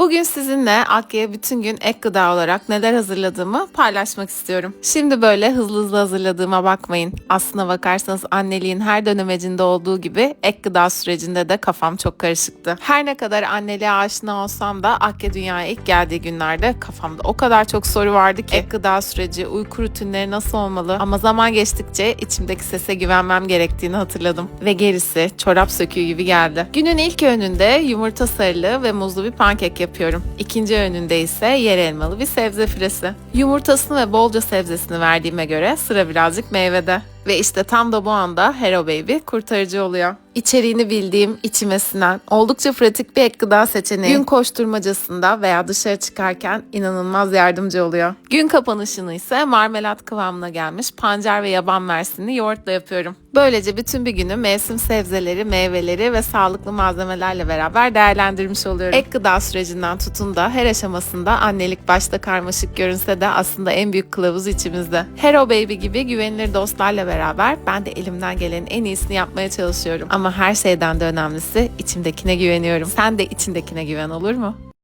Bugün sizinle Akya'ya bütün gün ek gıda olarak neler hazırladığımı paylaşmak istiyorum. Şimdi böyle hızlı hızlı hazırladığıma bakmayın. Aslına bakarsanız anneliğin her dönemecinde olduğu gibi ek gıda sürecinde de kafam çok karışıktı. Her ne kadar anneliğe aşina olsam da Akya dünyaya ilk geldiği günlerde kafamda o kadar çok soru vardı ki. Ek gıda süreci, uyku rutinleri nasıl olmalı? Ama zaman geçtikçe içimdeki sese güvenmem gerektiğini hatırladım. Ve gerisi çorap söküğü gibi geldi. Günün ilk öğününde yumurta sarılı ve muzlu bir pankek yapıyorum. İkinci öğününde ise yer elmalı bir sebze püresi. Yumurtasını ve bolca sebzesini verdiğime göre sıra birazcık meyvede. Ve işte tam da bu anda Hero Baby kurtarıcı oluyor. İçeriğini bildiğim, içime sinen, oldukça pratik bir ek gıda seçeneği. Gün koşturmacasında veya dışarı çıkarken inanılmaz yardımcı oluyor. Gün kapanışını ise marmelat kıvamına gelmiş pancar ve yaban mersini yoğurtla yapıyorum. Böylece bütün bir günü mevsim sebzeleri, meyveleri ve sağlıklı malzemelerle beraber değerlendirmiş oluyorum. Ek gıda sürecinden tutun da her aşamasında annelik başta karmaşık görünse de aslında en büyük kılavuz içimizde. Hero Baby gibi güvenilir dostlarla beraber ben de elimden gelenin en iyisini yapmaya çalışıyorum. Ama her şeyden de önemlisi içimdekine güveniyorum. Sen de içindekine güven olur mu?